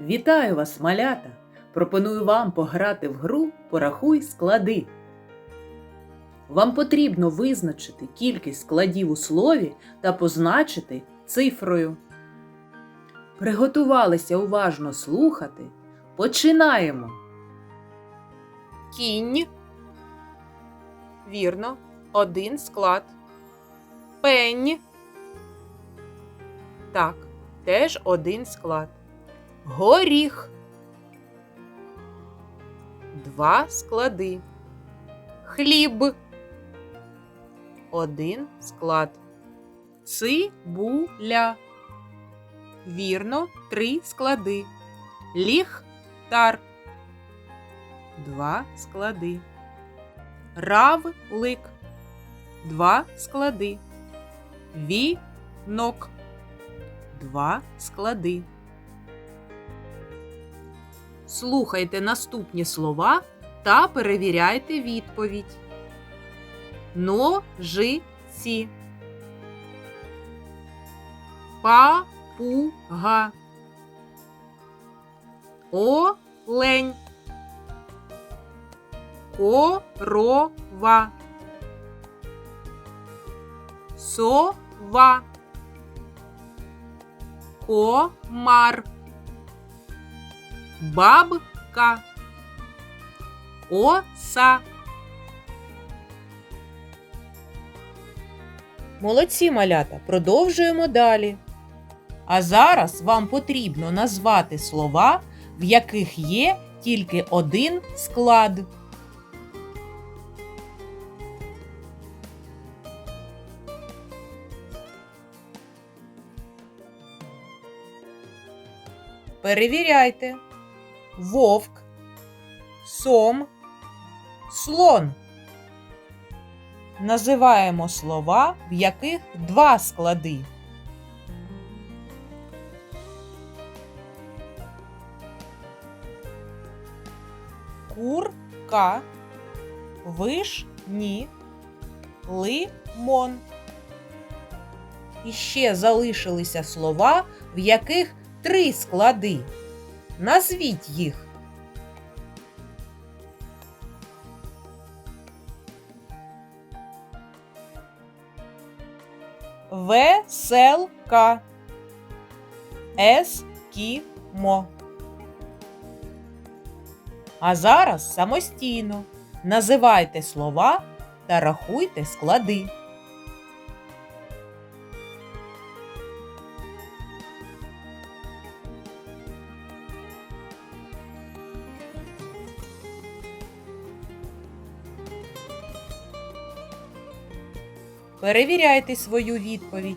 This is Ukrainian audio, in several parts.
Вітаю вас, малята! Пропоную вам пограти в гру Порахуй склади. Вам потрібно визначити кількість складів у слові та позначити цифрою. Приготувалися уважно слухати. Починаємо. Кінь. Вірно. Один склад. Пень. Так, теж один склад. Горіх. Два склади. Хліб. Один склад. Цибуля. Вірно, три склади. Ліхтар. Два склади. Равлик. Два склади. Вінок. Два склади. Слухайте наступні слова та перевіряйте відповідь. Ножиці. Папуга. Олень. Корова. Сова. Комар. Бабка. Оса. Молодці малята, продовжуємо далі. А зараз вам потрібно назвати слова, в яких є тільки один склад. Перевіряйте. Вовк, сом, слон. Називаємо слова, в яких два склади. Курка, вишні, лимон. І ще залишилися слова, в яких три склади. Назвіть їх. Веселка. Ескімо. А зараз самостійно називайте слова та рахуйте склади. Перевіряйте свою відповідь.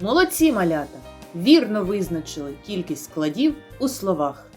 Молодці малята! Вірно визначили кількість складів у словах.